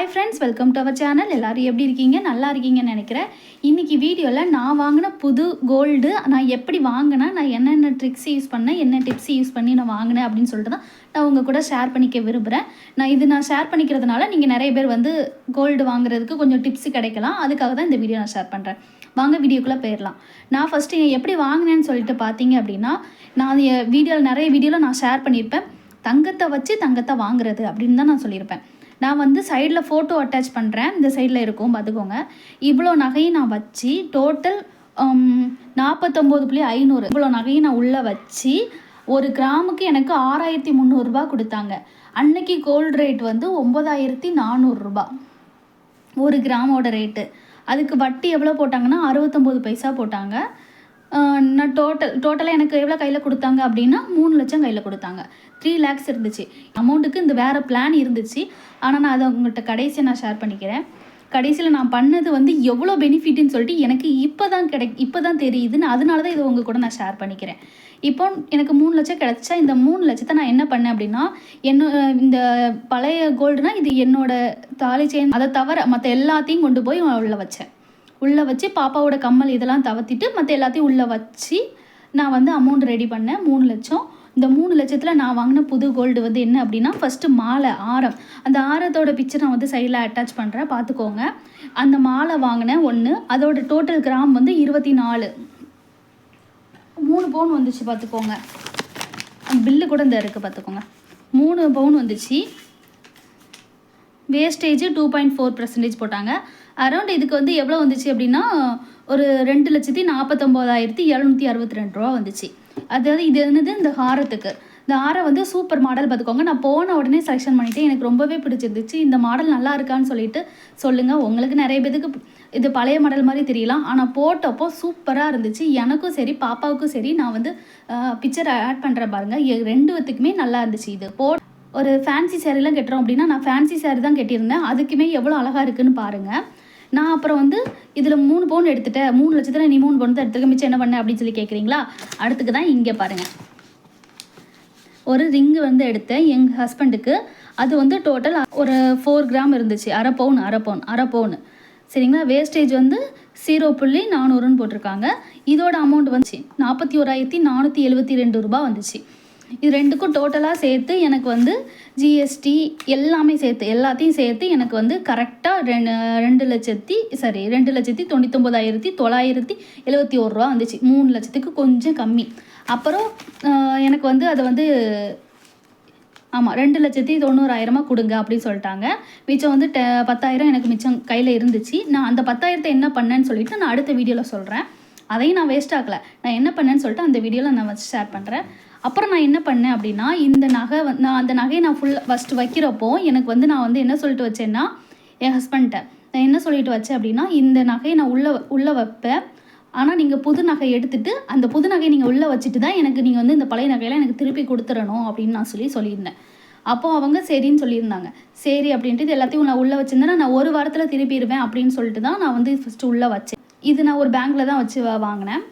Hi friends welcome to our channel எல்லாரும் எப்படி இருக்கீங்க? நல்லா இருக்கீங்கன்னு நினைக்கிறேன். இன்றைக்கி வீடியோவில் நான் வாங்கின புது கோல்டு நான் எப்படி வாங்கினேன் நான் என்னென்ன ட்ரிக்ஸ் யூஸ் பண்ணேன் என்ன டிப்ஸ் யூஸ் பண்ணி நான் வாங்கினேன் அப்படின்னு சொல்லிட்டு தான் நான் உங்கள் கூட ஷேர் பண்ணிக்க விரும்புகிறேன் நான் இது நான் ஷேர் பண்ணிக்கிறதுனால நீங்கள் நிறைய பேர் வந்து கோல்டு வாங்குறதுக்கு கொஞ்சம் டிப்ஸ் கிடைக்கலாம். அதுக்காக தான் இந்த வீடியோ நான் ஷேர் பண்ணுறேன் வாங்க வீடியோக்குள்ளே போயிடலாம். நான் ஃபஸ்ட்டு எப்படி வாங்கினேன்னு சொல்லிட்டு பார்த்தீங்க அப்படின்னா நான் வீடியோவில் நிறைய வீடியோவில் நான் ஷேர் பண்ணியிருப்பேன். தங்கத்தை வச்சு தங்கத்தை வாங்குறது அப்படின்னு தான் நான் சொல்லியிருப்பேன். நான் வந்து சைடில் ஃபோட்டோ அட்டாச் பண்ணுறேன் இந்த சைடில் இருக்கும் பார்த்துக்கோங்க இவ்வளோ நகையும் நான் வச்சு டோட்டல் நாற்பத்தொம்போது புள்ளி ஐநூறு. இவ்வளோ நகையும் நான் உள்ளே வச்சு ஒரு கிராமுக்கு எனக்கு ஆறாயிரத்தி முந்நூறுரூபா கொடுத்தாங்க. அன்னைக்கு கோல்டு ரேட் வந்து ஒம்பதாயிரத்தி நானூறுரூபா ஒரு கிராமோட ரேட்டு அதுக்கு வட்டி எவ்வளோ போட்டாங்கன்னா அறுபத்தொம்போது பைசா போட்டாங்க. நான் டோட்டல் டோட்டலாக எனக்கு எவ்வளோ கையில் கொடுத்தாங்க அப்படின்னா மூணு லட்சம் கையில் கொடுத்தாங்க. த்ரீ லேக்ஸ் இருந்துச்சு. அமௌண்ட்டுக்கு இந்த வேறு பிளான் இருந்துச்சு. ஆனால் நான் அதை உங்கள்கிட்ட கடைசியாக நான் ஷேர் பண்ணிக்கிறேன். கடைசியில் நான் பண்ணது வந்து எவ்வளோ பெனிஃபிட்னு சொல்லிட்டு எனக்கு இப்போ தான் கிடை இப்போ தான் தெரியுதுன்னு அதனால தான் இதை உங்கள் கூட நான் ஷேர் பண்ணிக்கிறேன். இப்போ எனக்கு மூணு லட்சம் கிடச்சா இந்த மூணு லட்சத்தை நான் என்ன பண்ணேன் அப்படின்னா என்ன இந்த பழைய கோல்டுனா இது என்னோட தாலி செயின் அதை தவிர மற்ற எல்லாத்தையும் கொண்டு போய் உள்ள வச்சேன். உள்ளே வச்சு பாப்பாவோட கம்மல் இதெல்லாம் தவத்திட்டு மற்ற எல்லாத்தையும் உள்ளே வச்சு நான் வந்து அமௌண்ட் ரெடி பண்ணேன். மூணு லட்சம். இந்த மூணு லட்சத்தில் நான் வாங்கின புது கோல்டு வந்து என்ன அப்படின்னா ஃபஸ்ட்டு மாலை ஆரம். அந்த ஆரத்தோட பிக்சர் நான் வந்து சைடில் அட்டாச் பண்ணுறேன் பார்த்துக்கோங்க அந்த மாலை வாங்கினேன் ஒன்று அதோட டோட்டல் கிராம் வந்து இருபத்தி நாலு மூணு பவுன் வந்துச்சு பார்த்துக்கோங்க பில்லு கூட இந்த இருக்குது பார்த்துக்கோங்க மூணு பவுன் வந்துச்சு. Wastage two point four percentage போட்டாங்க. அரௌண்ட் இதுக்கு வந்து எவ்வளோ வந்துச்சு அப்படின்னா ஒரு ரெண்டு லட்சத்தி நாற்பத்தொம்போதாயிரத்தி எழுநூற்றி அறுபத்தி ரெண்டு ரூபா வந்துச்சு. அதாவது இது என்னது? இந்த ஹாரத்துக்கு. இந்த ஹாரம் வந்து சூப்பர் மாடல் பார்த்துக்கோங்க. நான் போன உடனே செலெக்ஷன் பண்ணிட்டேன். எனக்கு ரொம்பவே பிடிச்சிருந்துச்சு. இந்த மாடல் நல்லா இருக்கான்னு சொல்லிட்டு சொல்லுங்கள் உங்களுக்கு நிறைய பேருக்கு இது பழைய மாடல் மாதிரி தெரியலாம். ஆனால் போட்டப்போ சூப்பராக இருந்துச்சு. எனக்கும் சரி பாப்பாவுக்கும் சரி நான் வந்து பிக்சர் ஆட் பண்ணுறேன் பாருங்கள் எ- ரெண்டு பேத்துக்குமே நல்லா இருந்துச்சு இது. போ ஒரு ஃபேன்சி சேரீலாம் கட்டுறோம் அப்படின்னா நான் ஃபேன்சி சேரீ தான் கட்டியிருந்தேன். அதுக்குமே எவ்வளோ அழகாக இருக்குன்னு பாருங்கள் நான் அப்புறம் வந்து இதில் மூணு பவுன் எடுத்துட்டேன். மூணு லட்சத்தில் நீ மூணு பவுன் தான் எடுத்துக்க. மிச்சம் என்ன பண்ண அப்படின்னு சொல்லி கேட்குறீங்களா அடுத்துக்கு தான் இங்கே பாருங்கள் ஒரு ரிங்கு வந்து எடுத்தேன் எங்கள் ஹஸ்பண்டுக்கு அது வந்து டோட்டல் ஒரு ஃபோர் கிராம் இருந்துச்சு. அரை பவுன் அரை பவுன் அரை பவுன். சரிங்களா? வேஸ்டேஜ் வந்து ஜீரோ புள்ளி நானூறுன்னு போட்டிருக்காங்க. இதோட அமௌண்ட் வந்துச்சு. நாற்பத்தி ஓராயிரத்தி நானூற்றி எழுபத்தி ரெண்டு ரூபாய் வந்துச்சு. இது ரெண்டுக்கும் டோட்டலாக சேர்த்து எனக்கு வந்து ஜிஎஸ்டி எல்லாமே சேர்த்து எல்லாத்தையும் சேர்த்து எனக்கு வந்து கரெக்டாக ரெண்டு ரெண்டு லட்சத்தி சாரி ரெண்டு லட்சத்தி தொண்ணூத்தொம்பதாயிரத்தி தொள்ளாயிரத்தி எழுபத்தி ஒரு ரூபா வந்துச்சு. மூணு லட்சத்துக்கு கொஞ்சம் கம்மி. அப்புறம் எனக்கு வந்து அதை வந்து ஆமாம் ரெண்டு லட்சத்தி தொண்ணூறாயிரமா கொடுங்க அப்படின்னு சொல்லிட்டாங்க. மிச்சம் வந்து டெ பத்தாயிரம் எனக்கு மிச்சம் கையில் இருந்துச்சு. நான் அந்த பத்தாயிரத்தை என்ன பண்ணேன்னு சொல்லிட்டு நான் அடுத்த வீடியோவில் சொல்கிறேன் அதையும் நான் வேஸ்ட் ஆகலை நான் என்ன பண்ணேன்னு சொல்லிட்டு அந்த வீடியோவில் நான் வச்சு ஷேர் பண்ணுறேன் அப்புறம் நான் என்ன பண்ணேன் அப்படின்னா இந்த நகை வந்து நான் அந்த நகையை நான் ஃபுல் ஃபஸ்ட்டு வைக்கிறப்போ எனக்கு வந்து நான் வந்து என்ன சொல்லிட்டு வச்சேன்னா என் ஹஸ்பண்ட்டை நான் என்ன சொல்லிட்டு வச்சேன் அப்படின்னா இந்த நகையை நான் உள்ளே உள்ளே வைப்பேன். ஆனால் நீங்கள் புது நகை எடுத்துகிட்டு அந்த புது நகையை நீங்கள் உள்ளே வச்சுட்டு தான் எனக்கு நீங்கள் வந்து இந்த பழைய நகையெல்லாம் எனக்கு திருப்பி கொடுத்துடணும் அப்படின்னு நான் சொல்லி சொல்லியிருந்தேன். அப்போது அவங்க சரின்னு சொல்லியிருந்தாங்க. சரி அப்படின்ட்டு இது எல்லாத்தையும் நான் உள்ளே வச்சுருந்தேன் நான் ஒரு வாரத்தில் திருப்பிடுவேன் அப்படின்னு சொல்லிட்டு தான் நான் வந்து ஃபஸ்ட்டு உள்ளே வச்சேன். இது நான் ஒரு பேங்க்கில் தான் வச்சு வாங்கினேன்.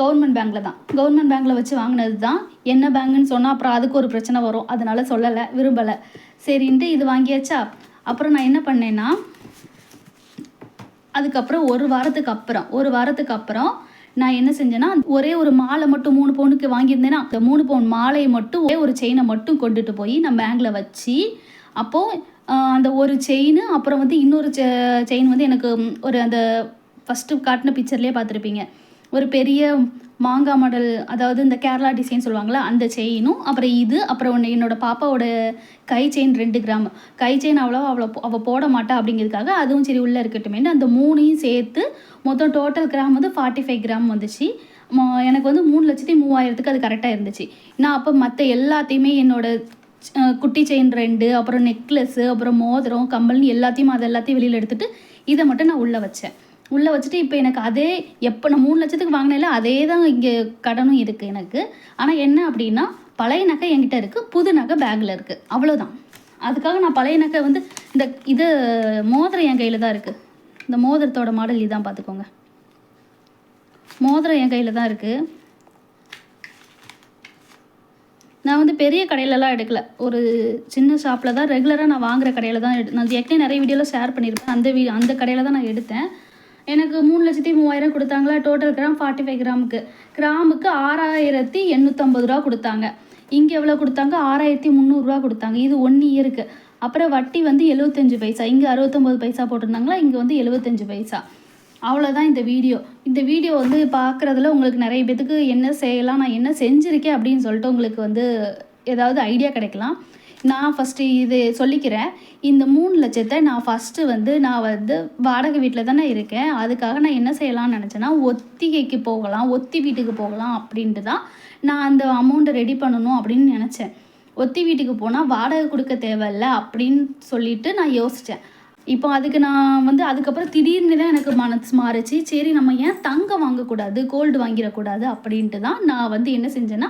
கவர்மெண்ட் பேங்க்கில் தான். கவர்மெண்ட் பேங்க்கில் வச்சு வாங்கினது தான் என்ன பேங்குன்னு சொன்னால் அப்புறம் அதுக்கு ஒரு பிரச்சனை வரும். அதனால சொல்லலை விரும்பலை. சரின்ட்டு இது வாங்கியாச்சா? அப்புறம் நான் என்ன பண்ணேன்னா அதுக்கப்புறம் ஒரு வாரத்துக்கு அப்புறம் ஒரு வாரத்துக்கு அப்புறம் நான் என்ன செஞ்சேன்னா ஒரே ஒரு மாலை மட்டும் மூணு பவுனுக்கு வாங்கியிருந்தேன்னா அந்த மூணு பவுன் மாலையை மட்டும் ஒரே ஒரு செயினை மட்டும் கொண்டுட்டு போய் நான் பேங்கில் வச்சு அப்போது அந்த ஒரு செயின் அப்புறம் வந்து இன்னொரு செயின் வந்து எனக்கு ஒரு அந்த ஃபஸ்ட்டு காட்டின பிக்சர்லேயே பார்த்துருப்பீங்க. ஒரு பெரிய மாங்காய் மாடல் அதாவது இந்த கேரளா டிசைன் சொல்லுவாங்களா அந்த செயினும் அப்புறம் இது அப்புறம் ஒன்று என்னோட பாப்பாவோட கை செயின் ரெண்டு கிராம். கை செயின் அவ்வளோ அவ்வளோ அவள் போட மாட்டா அப்படிங்கிறதுக்காக அதுவும் சரி உள்ளே இருக்கட்டுமேனு அந்த மூணையும் சேர்த்து மொத்தம் டோட்டல் கிராம் வந்து ஃபார்ட்டி ஃபைவ் கிராம் வந்துச்சு. எனக்கு வந்து மூணு லட்சத்தி மூவாயிரத்துக்கு அது கரெக்டாக இருந்துச்சு. நான் அப்போ மற்ற எல்லாத்தையுமே என்னோட குட்டி செயின் ரெண்டு அப்புறம் நெக்லஸ்ஸு அப்புறம் மோதிரம் கம்பல்னு எல்லாத்தையும் அது எல்லாத்தையும் வெளியில் எடுத்துட்டு இதை மட்டும் நான் உள்ளே வச்சேன். உள்ளே வச்சுட்டு இப்போ எனக்கு அதே எப்போ நான் மூணு லட்சத்துக்கு வாங்கினேன்ல அதே தான் இங்கே கடனும் இருக்குது எனக்கு. ஆனால் என்ன அப்படின்னா பழைய நகை என்கிட்ட இருக்குது புது நகை பேக்கில் இருக்குது அவ்வளோதான் அதுக்காக நான் பழைய நகை வந்து இந்த இது மோதிரம் என் கையில் தான் இருக்குது இந்த மோதிரத்தோட மாடல் இதான் பார்த்துக்கோங்க மோதிரம் என் கையில் தான் இருக்குது நான் வந்து பெரிய கடையிலலாம் எடுக்கல. ஒரு சின்ன ஷாப்பில் தான் ரெகுலராக நான் வாங்குற கடையில் தான் எடு நான் ஏற்கனவே நிறைய வீடியோவில் ஷேர் பண்ணியிருப்பேன். அந்த வீ அந்த கடையில் தான் நான் எடுத்தேன். எனக்கு மூணு லட்சத்தி மூவாயிரம் கொடுத்தாங்களா? டோட்டல் கிராம் ஃபார்ட்டி ஃபைவ் கிராமுக்கு கிராமுக்கு ஆறாயிரத்தி எண்ணூற்றம்பது ரூபா கொடுத்தாங்க. இங்கே எவ்வளோ கொடுத்தாங்க? ஆறாயிரத்தி முந்நூறுரூவா கொடுத்தாங்க. இது ஒன் இயருக்கு அப்புறம் வட்டி வந்து எழுபத்தஞ்சு பைசா. இங்கே அறுபத்தொம்போது பைசா போட்டிருந்தாங்களா? இங்கே வந்து எழுபத்தஞ்சு பைசா. அவ்வளோதான் இந்த வீடியோ. இந்த வீடியோ வந்து பார்க்குறதுல உங்களுக்கு நிறைய பேத்துக்கு என்ன செய்யலாம் நான் என்ன செஞ்சுருக்கேன் அப்படின்னு சொல்லிட்டு உங்களுக்கு வந்து ஏதாவது ஐடியா கிடைக்கலாம். நான் ஃபஸ்ட்டு இது சொல்லிக்கிறேன். இந்த மூணு லட்சத்தை நான் ஃபஸ்ட்டு வந்து நான் வந்து வாடகை வீட்டில் தானே இருக்கேன். அதுக்காக நான் என்ன செய்யலாம்னு நினச்சேன்னா ஒத்திகைக்கு போகலாம் ஒத்தி வீட்டுக்கு போகலாம் அப்படின்ட்டு தான் நான் அந்த அமௌண்ட்டை ரெடி பண்ணணும் அப்படின்னு நினச்சேன். ஒத்தி வீட்டுக்கு போனால் வாடகை கொடுக்க தேவையில்ல அப்படின்னு சொல்லிட்டு நான் யோசித்தேன் இப்போ அதுக்கு நான் வந்து அதுக்கப்புறம் திடீர்னு தான் எனக்கு மனசு மாறுச்சு. சரி நம்ம ஏன் தங்கம் வாங்கக்கூடாது கோல்டு வாங்கிடக்கூடாது அப்படின்ட்டு தான் நான் வந்து என்ன செஞ்சேன்னா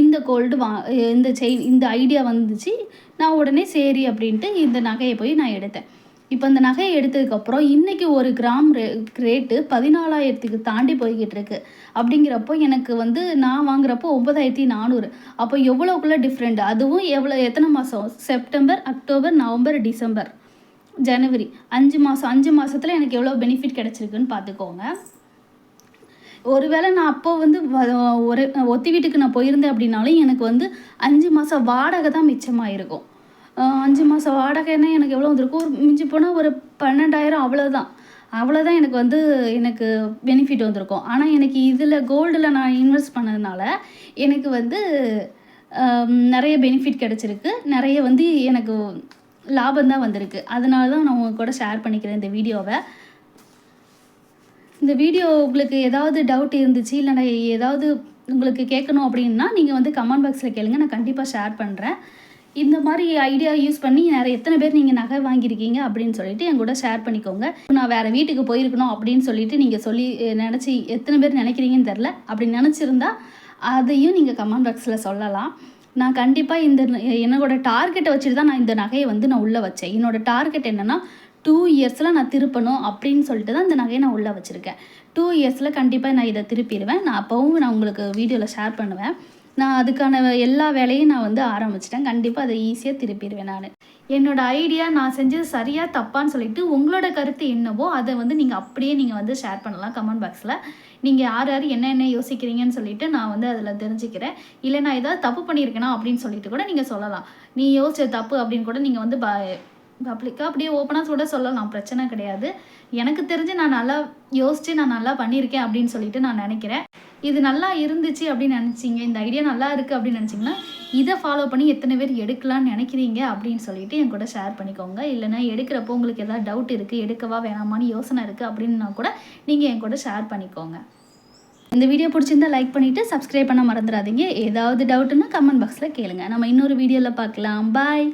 இந்த கோல்டு வா இந்த செயின் இந்த ஐடியா வந்துச்சு. நான் உடனே சரி அப்படின்ட்டு இந்த நகையை போய் நான் எடுத்தேன். இப்போ இந்த நகையை எடுத்ததுக்கப்புறம் இன்றைக்கி ஒரு கிராம் ரே ரேட்டு பதினாலாயிரத்துக்கு தாண்டி போய்கிட்டு இருக்கு. அப்படிங்கிறப்போ எனக்கு வந்து நான் வாங்குறப்போ ஒன்பதாயிரத்தி நானூறு. அப்போ எவ்வளோக்குள்ளே டிஃப்ரெண்ட் அதுவும் எவ்வளோ எத்தனை மாதம் செப்டம்பர் அக்டோபர் நவம்பர் டிசம்பர் ஜனவரி. அஞ்சு மாதம் அஞ்சு மாதத்தில் எனக்கு எவ்வளோ பெனிஃபிட் கிடச்சிருக்குன்னு பார்த்துக்கோங்க ஒருவேளை நான் அப்போ வந்து வ- ஒரு ஒத்தி வீட்டுக்கு நான் போயிருந்தேன் அப்படின்னாலும் எனக்கு வந்து அஞ்சு மாதம் வாடகை தான் மிச்சமாயிருக்கும். இருக்கும் அஞ்சு மாதம் வாடகைன்னா எனக்கு எவ்வளோ வந்திருக்கும்? ஒரு மிஞ்சி போனால் ஒரு பன்னெண்டாயிரம் அவ்வளோதான் அவ்வளோதான் எனக்கு வந்து எனக்கு பெனிஃபிட் வந்திருக்கும். ஆனால் எனக்கு இதில் கோல்டில் நான் இன்வெஸ்ட் பண்ணதுனால எனக்கு வந்து நிறைய பெனிஃபிட் கிடச்சிருக்கு. நிறைய வந்து எனக்கு லாபம் தான் வந்திருக்கு. அதனால தான் நான் உங்கள் கூட ஷேர் பண்ணிக்கிறேன் இந்த வீடியோவை. இந்த வீடியோ உங்களுக்கு ஏதாவது டவுட் இருந்துச்சு இல்லைனா ஏதாவது உங்களுக்கு கேட்கணும் அப்படின்னா நீங்கள் வந்து கமெண்ட் பாக்ஸில் கேளுங்க. நான் கண்டிப்பாக ஷேர் பண்ணுறேன் இந்த மாதிரி ஐடியா யூஸ் பண்ணி நிறைய எத்தனை பேர் நீங்கள் நகை வாங்கியிருக்கீங்க அப்படின்னு சொல்லிட்டு என் கூட ஷேர் பண்ணிக்கோங்க. நான் வேறு வீட்டுக்கு போயிருக்கணும் அப்படின்னு சொல்லிட்டு நீங்கள் சொல்லி நினச்சி எத்தனை பேர் நினைக்கிறீங்கன்னு தெரில அப்படி நினச்சிருந்தா அதையும் நீங்கள் கமெண்ட் பாக்ஸில் சொல்லலாம். நான் கண்டிப்பாக இந்த என்னோட டார்கெட்டை வச்சுட்டு தான் நான் இந்த நகையை வந்து நான் உள்ளே வச்சேன். என்னோட டார்கெட் என்னென்னா டூ இயர்ஸில் நான் திருப்பணும் அப்படின்னு சொல்லிட்டு தான் இந்த நகையை நான் உள்ளே வச்சுருக்கேன். டூ இயர்ஸில் கண்டிப்பாக நான் இதை திருப்பிடுவேன். நான் அப்போவும் நான் உங்களுக்கு வீடியோவில் ஷேர் பண்ணுவேன். நான் அதுக்கான எல்லா வேலையும் நான் வந்து ஆரம்பிச்சிட்டேன். கண்டிப்பாக அதை ஈஸியாக திருப்பிடுவேன் நான். என்னோட ஐடியா நான் செஞ்சது சரியாக தப்பான்னு சொல்லிட்டு உங்களோட கருத்து என்னவோ அதை வந்து நீங்கள் அப்படியே நீங்கள் வந்து ஷேர் பண்ணலாம் கமெண்ட் பாக்ஸில் நீங்கள் யார் யார் என்ன என்ன யோசிக்கிறீங்கன்னு சொல்லிட்டு நான் வந்து அதில் தெரிஞ்சுக்கிறேன். இல்லை நான் ஏதாவது தப்பு பண்ணியிருக்கேனா அப்படின்னு சொல்லிட்டு கூட நீங்கள் சொல்லலாம். நீ யோசிச்ச தப்பு அப்படின்னு கூட நீங்கள் வந்து ப பப்ளிக்காக அப்படியே ஓப்பனாக கூட சொல்லலாம். பிரச்சனை கிடையாது. எனக்கு தெரிஞ்சு நான் நல்லா யோசித்து நான் நல்லா பண்ணியிருக்கேன் அப்படின்னு சொல்லிட்டு நான் நினைக்கிறேன். இது நல்லா இருந்துச்சு அப்படின்னு நினச்சிங்க இந்த ஐடியா நல்லா இருக்குது அப்படின்னு நினச்சிங்கன்னா இதை ஃபாலோ பண்ணி எத்தனை பேர் எடுக்கலாம்னு நினைக்கிறீங்க அப்படின்னு சொல்லிட்டு என் கூட ஷேர் பண்ணிக்கோங்க. இல்லைனா எடுக்கிறப்போ உங்களுக்கு ஏதாவது டவுட் இருக்குது எடுக்கவா வேணாமான்னு யோசனை இருக்குது அப்படின்னா கூட நீங்கள் என் கூட ஷேர் பண்ணிக்கோங்க. இந்த வீடியோ பிடிச்சிருந்தா லைக் பண்ணிவிட்டு சப்ஸ்கிரைப் பண்ண மறந்துடாதீங்க. ஏதாவது டவுட்டுன்னா கமெண்ட் பாக்ஸில் கேளுங்க. நம்ம இன்னொரு வீடியோவில் பார்க்கலாம். பாய்